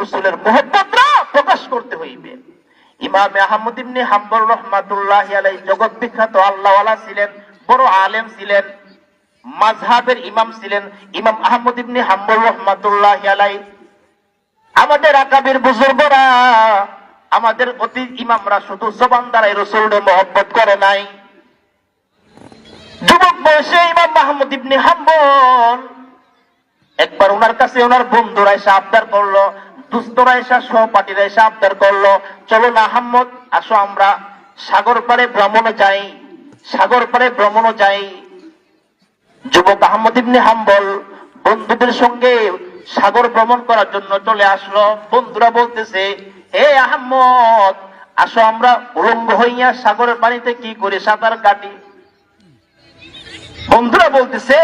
রসুলের মোহব্বতরা প্রকাশ করতে হইবে। ইমাম আহমদ ইবনে হাম্বল রহমাতুল্লাহ আলাই জগৎ বিখ্যাত আল্লাহওয়ালা ছিলেন, বড় আলেম ছিলেন মাঝহাবের ইমাম ছিলেন, ইমাম আহমদ ইবনে হাম্বল রহমাতুল্লাহ আলাই আমাদের আকাবির বুজুর্গরা, আমাদের অতি ইমামরা শুধু জবান দ্বারাই রসুলের মহব্বত করে নাই। যুবক বয়সে ইমাম মাহমুদ ইবনে হাম্বল ওনার কাছে ওনার বন্ধুরা এসে আবদার করল, দুস্তরা এসে সহপাঠীরা এসে আবদার করল। চলো না আহম্মদ, আসো আমরা সাগর পারে ভ্রমণে যাই সাগর পারে ভ্রমণে যাই। যুবক আহমদ ইবনে হাম্বল বন্ধুদের সঙ্গে সাগর ভ্রমণ করার জন্য চলে আসলো। বন্ধুরা বলতেছে, হে আহম্মদ, আসো আমরা উলঙ্গ হইয়া সাগরের পানিতে কি করে, সাঁতার কাটি। বন্ধুরা বলতেছে,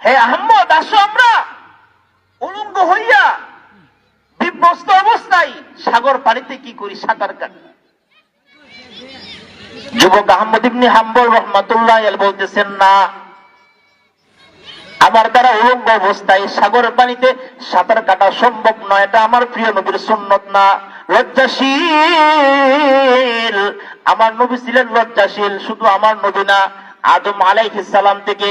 হে আহম্মদ, আসো আমরা হইয়া বিভ্রস্ত অবস্থায় সাগর পানিতে কি করি সাঁতার কাটি। যুবক আহমদ ইবনি হাম্বল রহমাতুল্লাহ বলতেছেন, না, আমার দ্বারা উলঙ্গ অবস্থায় সাগরের পানিতে সাঁতার কাটা সম্ভব নয়। এটা আমার প্রিয় নবীর সুন্নত না। লজ্জাশীল। আমার নবী ছিলেন লজ্জাশীল, শুধু আমার নবী না। আদম আলাইহিস সালাম থেকে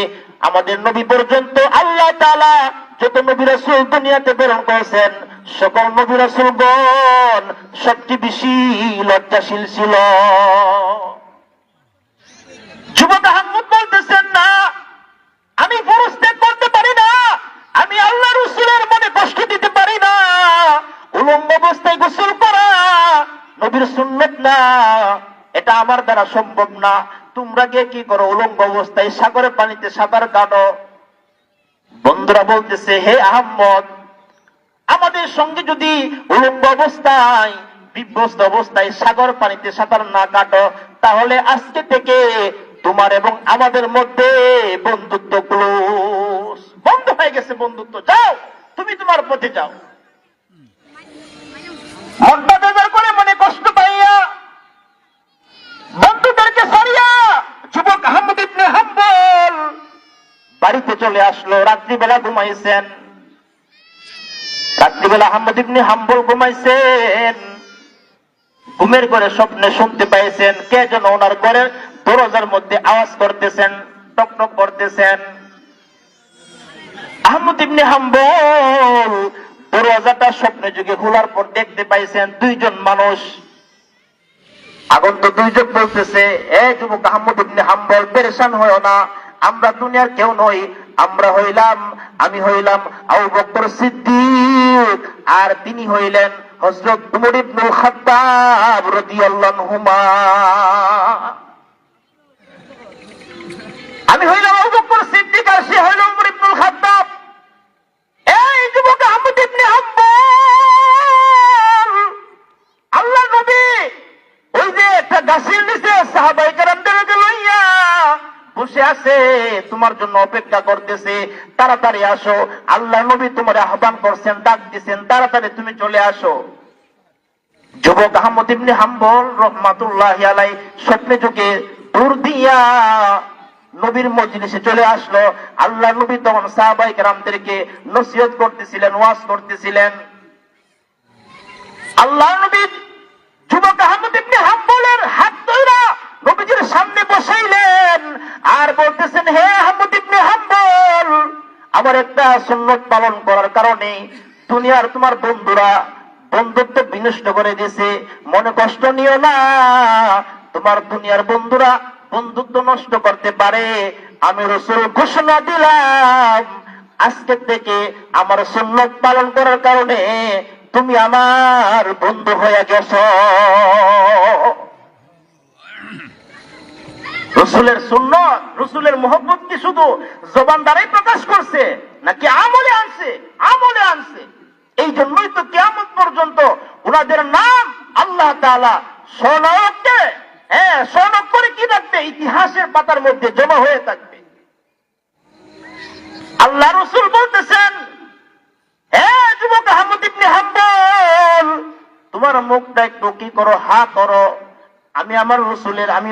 আমাদের নবী পর্যন্ত আল্লাহ তাআলা যত নবী রাসূল দুনিয়াতে প্রেরণ করেছেন, সকল নবী রাসূলগণ সবচেয়ে বেশি লজ্জাশীল ছিল। যুবক আহমদ বলতেছেন, না, আমি পুরুষ ত্যাগ করতে পারি না, আমি আল্লাহ রসুলের মনে কষ্ট দিতে পারি না। উলম্ব অবস্থায় গোসল করা নবীর সুন্নত না, এটা আমার দ্বারা সম্ভব না। তোমরা গিয়ে কি করো? উলঙ্গ অবস্থায় সাগরের পানিতে সাঁতার কাটো। বন্ধুরা বলতেছে, হে আহম্মদ, আমাদের সঙ্গে যদি উলম্ব অবস্থায়, বিভ্রস্ত অবস্থায় সাগর পানিতে সাঁতার না কাটো, তাহলে আজকে থেকে তোমার এবং আমাদের মধ্যে বন্ধুত্ব ক্লোজ বন্ধ হয়ে গেছে বন্ধুত্ব। যাও, তুমি তোমার পথে যাও মনটা বেজার করে মনে কষ্ট পাইয়া বন্ধুদেরকে সরিয়া যুবক আহমদ ইবনে হাম্বল বাড়িতে চলে আসলো, রাত্রিবেলা ঘুমাইছেন। রাত্রিবেলা আহমদ ইবনে হাম্বল ঘুমাইছেন। ঘুমের ঘরে স্বপ্নে শুনতে পাইছেন, কে যেন ওনার ঘরের দরজার মধ্যে আওয়াজ করতেছেন, টক টক করতেছেন। আহমদ ইবনে হাম্বল দরজাটা স্বপ্নে যুগে খোলার পর দেখতে পাইছেন, দুইজন মানুষ। আগন্ত দুইজন বলতেছে, এ যুবক আহমদ ইবনে হাম্বল, পেরেশান হয় না। আমরা দুনিয়ার কেউ নই, আমরা হইলাম, আমি হইলাম আবু বকর সিদ্দিক, আর তিনি হইলেন হযরত উমর ইবনে খাত্তাব রাদিয়াল্লাহু আনহুমা। আমি হইলাম আবু বকর সিদ্দিক আর সে হইল আছে, তোমার জন্য অপেক্ষা করতেছে। তাড়াতাড়ি আসো। আল্লাহ নবী তোমার আহ্বান করছেন, ডাক দিছেন, তাড়াতাড়ি তুমি চলে আসো। যুবক আহমদ ইবনে হাম্বল রহমাতুল্লাহ আলাই স্বপ্নে যুগে দূর দিয়া নবীর মজলিসে চলে আসলো। আল্লাহ নবী তখন সাহাবাই কেরামদেরকে নসিহত করতেছিলেন, ওয়াজ করতেছিলেন। আল্লাহ নবী যুবক আহমদ ইবনে হাম্বলের হাত ধইরা নবীজির সামনে বসাইলেন আর বলতেছেন হে আহমদ ইবনে হাম্বল আমার একটা সুন্নত পালন করার কারণে দুনিয়ার তোমার বন্ধুরা বন্ধুত্ব বিনষ্ট করে দিয়েছে। মনে কষ্ট নিও না। তোমার দুনিয়ার বন্ধুরা বন্ধুত্ব নষ্ট করতে পারে। আমি রসুল ঘোষণা দিলাম, আজকে থেকে আমার সুন্নত পালন করার কারণে তুমি আমার বন্ধু হয়ে গেছ। রসুলের সুন্নত, রসুলের মোহব্বত কি শুধু জবান দ্বারাই প্রকাশ করছে, নাকি আমলে আনছে? আমলে আনছে। এই জন্যই তো কেমন পর্যন্ত ওনাদের নাম আল্লাহ তাআলা স্বর্ণকে হ্যাঁ স্বর্ণক করে কি রাখবে? ইতিহাসের পাতার মধ্যে জমা হয়ে থাকবে। আল্লাহ রসুল বলতেছেন তোমার মুখটা একটু কি করো? হা করো। আমি আমার রসুলের, আমি